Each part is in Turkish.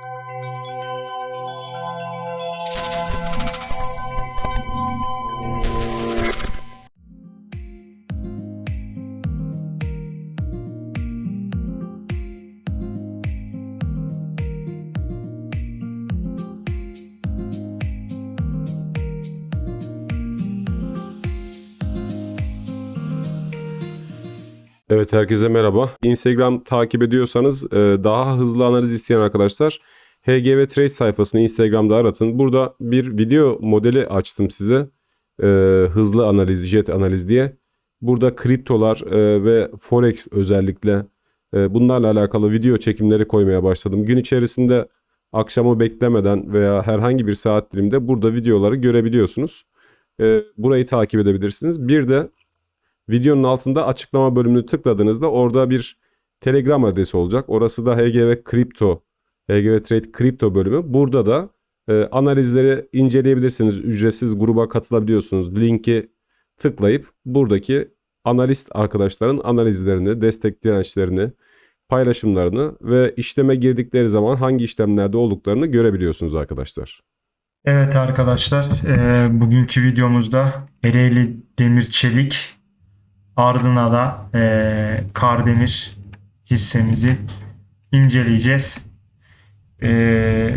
Música Evet herkese merhaba. Instagram takip ediyorsanız e, daha hızlı analiz isteyen arkadaşlar HGV Trade sayfasını Instagram'da aratın. Burada bir video modeli açtım size. E, hızlı analiz, jet analiz diye. Burada kriptolar e, ve forex özellikle bunlarla alakalı video çekimleri koymaya başladım. Gün içerisinde akşamı beklemeden veya herhangi bir saat diliminde burada videoları görebiliyorsunuz. Burayı takip edebilirsiniz. Bir de Videonun altında açıklama bölümünü tıkladığınızda orada bir Telegram adresi olacak. Orası da HGV Kripto, HGV Trade Kripto bölümü. Burada da e, analizleri inceleyebilirsiniz. Ücretsiz gruba katılabiliyorsunuz. Linki tıklayıp buradaki analist arkadaşların analizlerini, destek dirençlerini, paylaşımlarını ve işleme girdikleri zaman hangi işlemlerde olduklarını görebiliyorsunuz arkadaşlar. Evet arkadaşlar, e, bugünkü videomuzda Ereğli Demir Çelik ardına da e, Kardemir hissemizi inceleyeceğiz. E,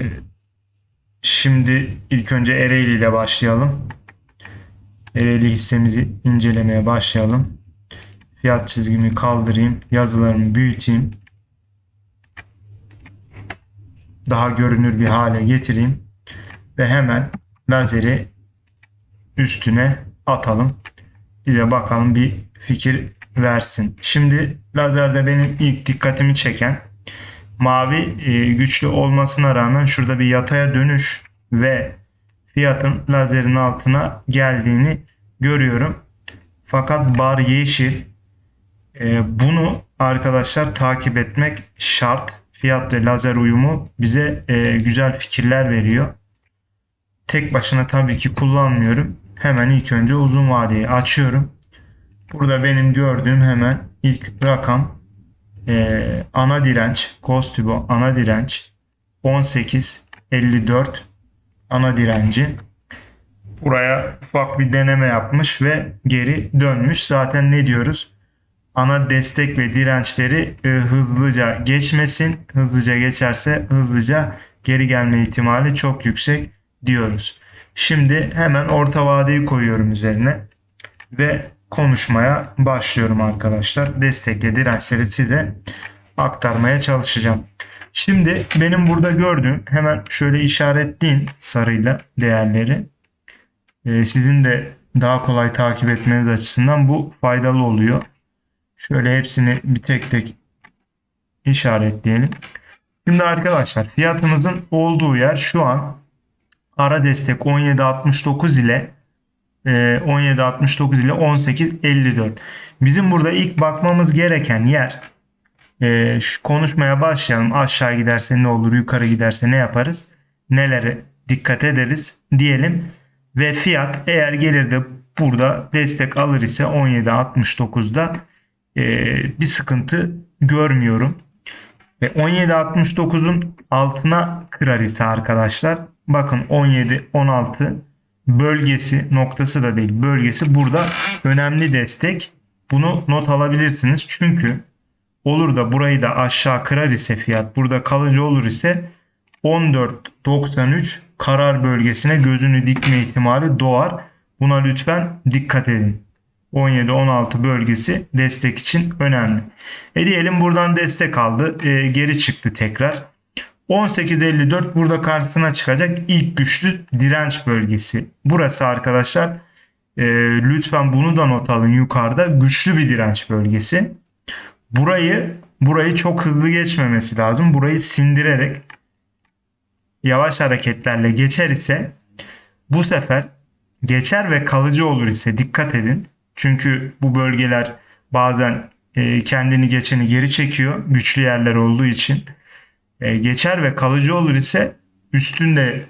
şimdi ilk önce Ereğli ile başlayalım. Ereğli hissemizi incelemeye başlayalım. Fiyat çizgimi kaldırayım, yazılarımı büyüteyim. Daha görünür bir hale getireyim ve hemen lazeri üstüne atalım. Bir de bakalım bir fikir versin. Şimdi lazerde benim ilk dikkatimi çeken mavi e, güçlü olmasına rağmen şurada bir yataya dönüş ve fiyatın lazerin altına geldiğini görüyorum. Fakat bar yeşil. E, bunu arkadaşlar takip etmek şart. Fiyat ve lazer uyumu bize e, güzel fikirler veriyor. Tek başına tabii ki kullanmıyorum. Hemen ilk önce uzun vadeyi açıyorum. Burada benim gördüğüm hemen ilk rakam e, ana direnç, Kostubo ana direnç 18.54 ana direnci. Buraya ufak bir deneme yapmış ve geri dönmüş. Zaten ne diyoruz? Ana destek ve dirençleri e, hızlıca geçmesin. Hızlıca geçerse hızlıca geri gelme ihtimali çok yüksek diyoruz. Şimdi hemen orta vadeyi koyuyorum üzerine ve konuşmaya başlıyorum arkadaşlar. Destekle dirençleri size aktarmaya çalışacağım. Şimdi benim burada gördüğüm hemen şöyle işaretleyeyim sarıyla değerleri. Ee, sizin de daha kolay takip etmeniz açısından bu faydalı oluyor. Şöyle hepsini bir tek tek işaretleyelim. Şimdi arkadaşlar fiyatımızın olduğu yer şu an ara destek 17.69 ile 17.69 ile 18.54. Bizim burada ilk bakmamız gereken yer e, konuşmaya başlayalım. Aşağı giderse ne olur, yukarı giderse ne yaparız, nelere dikkat ederiz diyelim. Ve fiyat eğer gelir de burada destek alır ise 17.69'da e, bir sıkıntı görmüyorum. Ve 17.69'un altına kırar ise arkadaşlar bakın 17 16 bölgesi noktası da değil bölgesi burada önemli destek. Bunu not alabilirsiniz. Çünkü olur da burayı da aşağı kırar ise fiyat burada kalıcı olur ise 14.93 karar bölgesine gözünü dikme ihtimali doğar. Buna lütfen dikkat edin. 17-16 bölgesi destek için önemli. E diyelim buradan destek aldı. E, geri çıktı tekrar. 18.54 burada karşısına çıkacak ilk güçlü direnç bölgesi. Burası arkadaşlar e, lütfen bunu da not alın yukarıda güçlü bir direnç bölgesi. Burayı burayı çok hızlı geçmemesi lazım. Burayı sindirerek yavaş hareketlerle geçer ise bu sefer geçer ve kalıcı olur ise dikkat edin. Çünkü bu bölgeler bazen e, kendini geçeni geri çekiyor güçlü yerler olduğu için. E, geçer ve kalıcı olur ise üstünde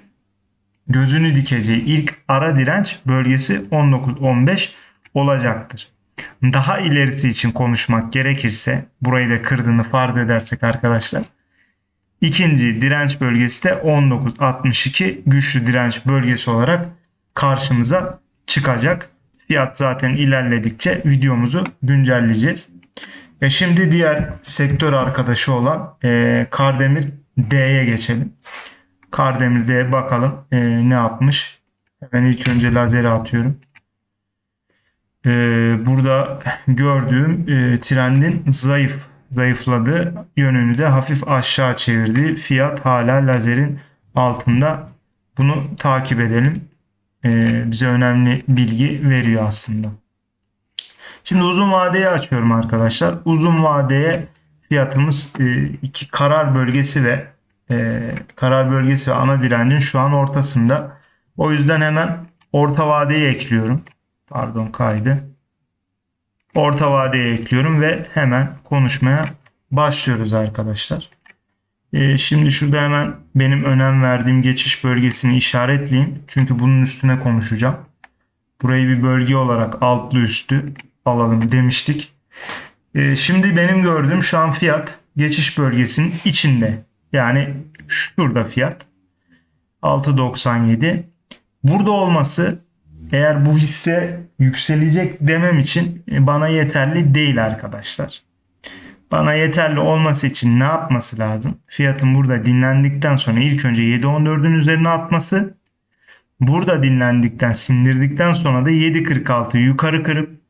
gözünü dikeceği ilk ara direnç bölgesi 19-15 olacaktır. Daha ilerisi için konuşmak gerekirse burayı da kırdığını farz edersek arkadaşlar İkinci direnç bölgesi de 19.62 güçlü direnç bölgesi olarak karşımıza çıkacak. Fiyat zaten ilerledikçe videomuzu güncelleyeceğiz. E şimdi diğer sektör arkadaşı olan e, Kardemir D'ye geçelim. Kardemir D'ye bakalım e, ne yapmış. Hemen ilk önce lazeri atıyorum. E, burada gördüğüm e, trendin zayıf zayıfladığı yönünü de hafif aşağı çevirdi. Fiyat hala lazerin altında. Bunu takip edelim. E, bize önemli bilgi veriyor aslında. Şimdi uzun vadeye açıyorum arkadaşlar. Uzun vadeye fiyatımız e, iki karar bölgesi ve e, karar bölgesi ve ana direncin şu an ortasında. O yüzden hemen orta vadeye ekliyorum. Pardon kaydı. Orta vadeye ekliyorum ve hemen konuşmaya başlıyoruz arkadaşlar. E, şimdi şurada hemen benim önem verdiğim geçiş bölgesini işaretleyeyim. Çünkü bunun üstüne konuşacağım. Burayı bir bölge olarak altlı üstü alalım demiştik. Ee, şimdi benim gördüğüm şu an fiyat geçiş bölgesinin içinde. Yani şurada fiyat. 6.97. Burada olması eğer bu hisse yükselecek demem için e, bana yeterli değil arkadaşlar. Bana yeterli olması için ne yapması lazım? Fiyatın burada dinlendikten sonra ilk önce 7.14'ün üzerine atması. Burada dinlendikten, sindirdikten sonra da 7.46 yukarı kırıp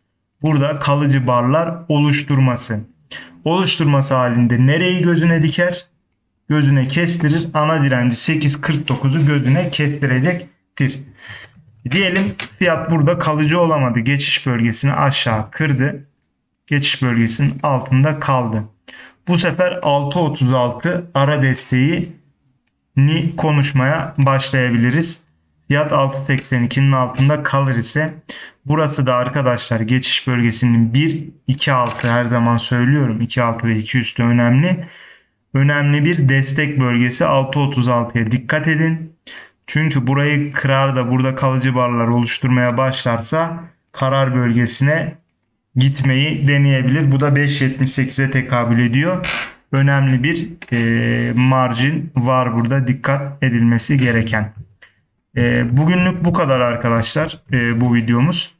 burada kalıcı barlar oluşturması. Oluşturması halinde nereyi gözüne diker? Gözüne kestirir. Ana direnci 8.49'u gözüne kestirecektir. Diyelim fiyat burada kalıcı olamadı. Geçiş bölgesini aşağı kırdı. Geçiş bölgesinin altında kaldı. Bu sefer 6.36 ara desteği ni konuşmaya başlayabiliriz. Fiyat 6.82'nin altında kalır ise burası da arkadaşlar geçiş bölgesinin 1 2 altı her zaman söylüyorum 2 altı ve 2 üstü önemli. Önemli bir destek bölgesi 6.36'ya dikkat edin. Çünkü burayı kırar da burada kalıcı barlar oluşturmaya başlarsa karar bölgesine gitmeyi deneyebilir. Bu da 5.78'e tekabül ediyor. Önemli bir e, marjin var burada dikkat edilmesi gereken. E, bugünlük bu kadar arkadaşlar e, bu videomuz.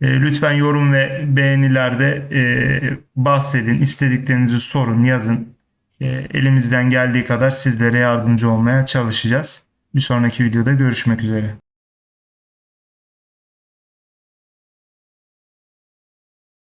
E, lütfen yorum ve beğenilerde e, bahsedin. istediklerinizi sorun, yazın. E, elimizden geldiği kadar sizlere yardımcı olmaya çalışacağız. Bir sonraki videoda görüşmek üzere.